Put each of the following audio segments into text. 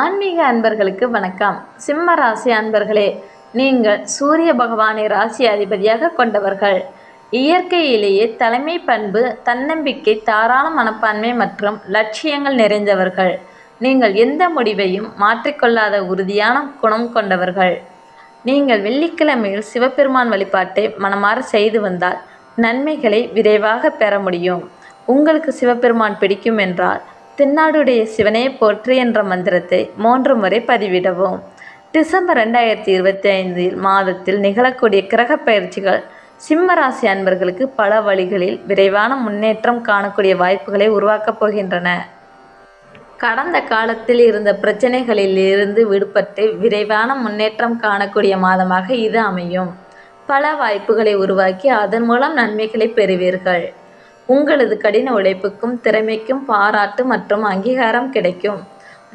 ஆன்மீக அன்பர்களுக்கு வணக்கம். சிம்ம ராசி அன்பர்களே நீங்கள் சூரிய பகவானை ராசி அதிபதியாக கொண்டவர்கள். இயற்கையிலேயே தலைமை பண்பு தன்னம்பிக்கை தாராள மனப்பான்மை மற்றும் லட்சியங்கள் நிறைந்தவர்கள். நீங்கள் எந்த முடிவையும் மாற்றிக்கொள்ளாத உறுதியான குணம் கொண்டவர்கள். நீங்கள் வெள்ளிக்கிழமையில் சிவபெருமான் வழிபாட்டை மனமாற செய்து வந்தால் நன்மைகளை விரைவாக பெற முடியும். உங்களுக்கு சிவபெருமான் பிடிக்கும் என்றால் தென்னாடுடைய சிவனே போற்றி என்ற மந்திரத்தை மூன்று முறை பதிவிடவும். டிசம்பர் ரெண்டாயிரத்தி இருபத்தி ஐந்து மாதத்தில் நிகழக்கூடிய கிரக பயிற்சிகள் சிம்ம ராசி அன்பர்களுக்கு பல வழிகளில் விரைவான முன்னேற்றம் காணக்கூடிய வாய்ப்புகளை உருவாக்கப் போகின்றன. கடந்த காலத்தில் இருந்த பிரச்சனைகளில் இருந்து விடுபட்டு விரைவான முன்னேற்றம் காணக்கூடிய மாதமாக இது அமையும். பல வாய்ப்புகளை உருவாக்கி அதன் மூலம் நன்மைகளை பெறுவீர்கள். உங்களது கடின உழைப்புக்கும் திறமைக்கும் பாராட்டு மற்றும் அங்கீகாரம் கிடைக்கும்.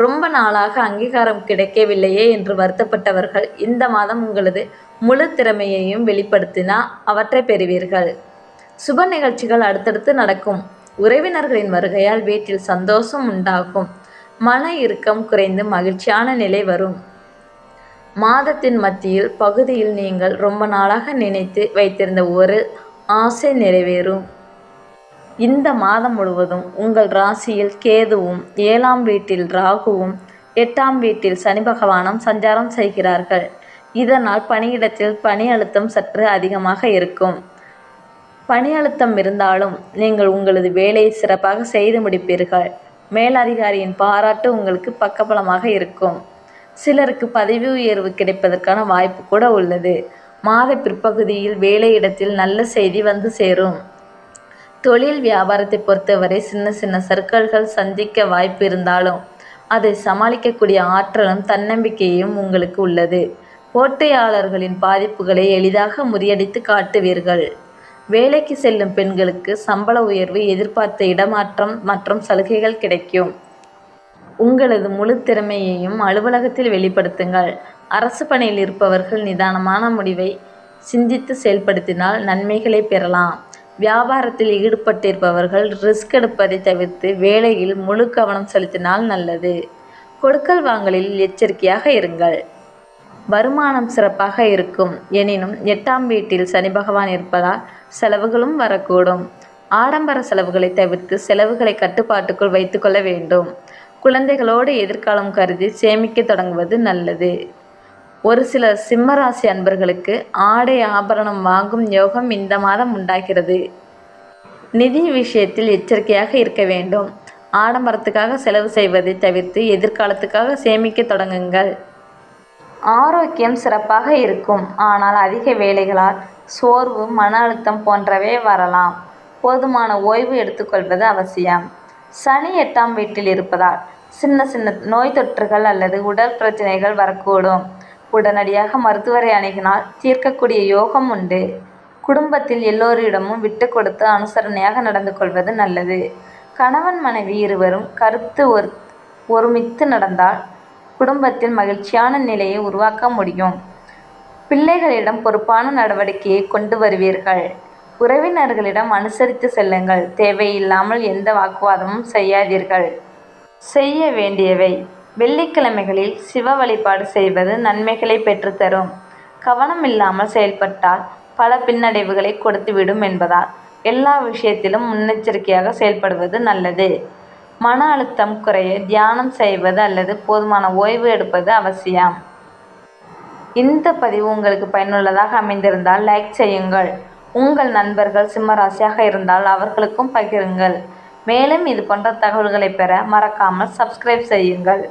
ரொம்ப நாளாக அங்கீகாரம் கிடைக்கவில்லையே என்று வருத்தப்பட்டவர்கள் இந்த மாதம் உங்களது முழு திறமையையும் வெளிப்படுத்தினால் அவற்றை பெறுவீர்கள். சுப நிகழ்ச்சிகள் அடுத்தடுத்து நடக்கும். உறவினர்களின் வருகையால் வீட்டில் சந்தோஷம் உண்டாகும். மன இறுக்கம் குறைந்து மகிழ்ச்சியான நிலை வரும். மாதத்தின் மத்தியில் பகுதியில் நீங்கள் ரொம்ப நாளாக நினைத்து வைத்திருந்த ஒரு ஆசை நிறைவேறும். இந்த மாதம் முழுவதும் உங்கள் ராசியில் கேதுவும் ஏழாம் வீட்டில் ராகுவும் எட்டாம் வீட்டில் சனி பகவானும் சஞ்சாரம் செய்கிறார்கள். இதனால் பணியிடத்தில் பணி அழுத்தம் சற்று அதிகமாக இருக்கும். பணி அழுத்தம் இருந்தாலும் நீங்கள் உங்களது வேலையை சிறப்பாக செய்து முடிப்பீர்கள். மேலதிகாரியின் பாராட்டு உங்களுக்கு பக்கபலமாக இருக்கும். சிலருக்கு பதவி உயர்வு கிடைப்பதற்கான வாய்ப்பு கூட உள்ளது. மாத பிற்பகுதியில் வேலையிடத்தில் நல்ல செய்தி வந்து சேரும். தொழில் வியாபாரத்தை பொறுத்தவரை சின்ன சின்ன சர்க்கல்கள் சந்திக்க வாய்ப்பு இருந்தாலும் அதை சமாளிக்கக்கூடிய ஆற்றலும் தன்னம்பிக்கையும் உங்களுக்கு உள்ளது. போட்டியாளர்களின் பாதிப்புகளை எளிதாக முறியடித்து காட்டுவீர்கள். வேலைக்கு செல்லும் பெண்களுக்கு சம்பள உயர்வு எதிர்பார்த்த இடமாற்றம் மற்றும் சலுகைகள் கிடைக்கும். உங்களது முழு திறமையையும் அலுவலகத்தில் வெளிப்படுத்துங்கள். அரசு பணியில் இருப்பவர்கள் நிதானமான முடிவை சிந்தித்து செயல்படுத்தினால் நன்மைகளை பெறலாம். வியாபாரத்தில் ஈடுபட்டிருப்பவர்கள் ரிஸ்க் எடுப்பதை தவிர்த்து வேலையில் முழு கவனம் செலுத்தினால் நல்லது. கொடுக்கல் வாங்கலில் எச்சரிக்கையாக இருங்கள். வருமானம் சிறப்பாக இருக்கும். எனினும் எட்டாம் வீட்டில் சனி பகவான் இருப்பதால் செலவுகளும் வரக்கூடும். ஆடம்பர செலவுகளை தவிர்த்து செலவுகளை கட்டுப்பாட்டுக்குள் வைத்துக்கொள்ள வேண்டும். குழந்தைகளோடு எதிர்காலம் கருதி சேமிக்க தொடங்குவது நல்லது. ஒரு சில சிம்மராசி அன்பர்களுக்கு ஆடை ஆபரணம் வாங்கும் யோகம் இந்த மாதம் உண்டாகிறது. நிதி விஷயத்தில் எச்சரிக்கையாக இருக்க வேண்டும். ஆடம்பரத்துக்காக செலவு செய்வதை தவிர்த்து எதிர்காலத்துக்காக சேமிக்க தொடங்குங்கள். ஆரோக்கியம் சிறப்பாக இருக்கும். ஆனால் அதிக வேலைகளால் சோர்வு மன அழுத்தம் போன்றவை வரலாம். போதுமான ஓய்வு எடுத்துக்கொள்வது அவசியம். சனி எட்டாம் வீட்டில் இருப்பதால் சின்ன சின்ன நோய் தொற்றுகள் அல்லது உடல் பிரச்சனைகள் வரக்கூடும். உடனடியாக மருத்துவரை அணுகினால் தீர்க்கக்கூடிய யோகம் உண்டு. குடும்பத்தில் எல்லோரிடமும் விட்டு கொடுத்து அனுசரணையாக நடந்து கொள்வது நல்லது. கணவன் மனைவி இருவரும் கருத்து ஒரு ஒருமித்து நடந்தால் குடும்பத்தில் மகிழ்ச்சியான நிலையை உருவாக்க முடியும். பிள்ளைகளிடம் பொறுப்பான நடவடிக்கையை கொண்டு வருவீர்கள். உறவினர்களிடம் அனுசரித்து செல்லுங்கள். தேவையில்லாமல் எந்த வாக்குவாதமும் செய்யாதீர்கள். செய்ய வேண்டியவை. வெள்ளிக்கிழமைகளில் சிவ வழிபாடு செய்வது நன்மைகளை பெற்றுத்தரும். கவனம் இல்லாமல் செயல்பட்டால் பல பின்னடைவுகளை கொடுத்துவிடும் என்பதால் எல்லா விஷயத்திலும் முன்னெச்சரிக்கையாக செயல்படுவது நல்லது. மன அழுத்தம் குறைய தியானம் செய்வது அல்லது போதுமான ஓய்வு எடுப்பது அவசியம். இந்த பதிவு உங்களுக்கு பயனுள்ளதாக அமைந்திருந்தால் லைக் செய்யுங்கள். உங்கள் நண்பர்கள் சிம்மராசியாக இருந்தால் அவர்களுக்கும் பகிருங்கள். மேலும் இது போன்ற தகவல்களை பெற மறக்காமல் சப்ஸ்கிரைப் செய்யுங்கள்.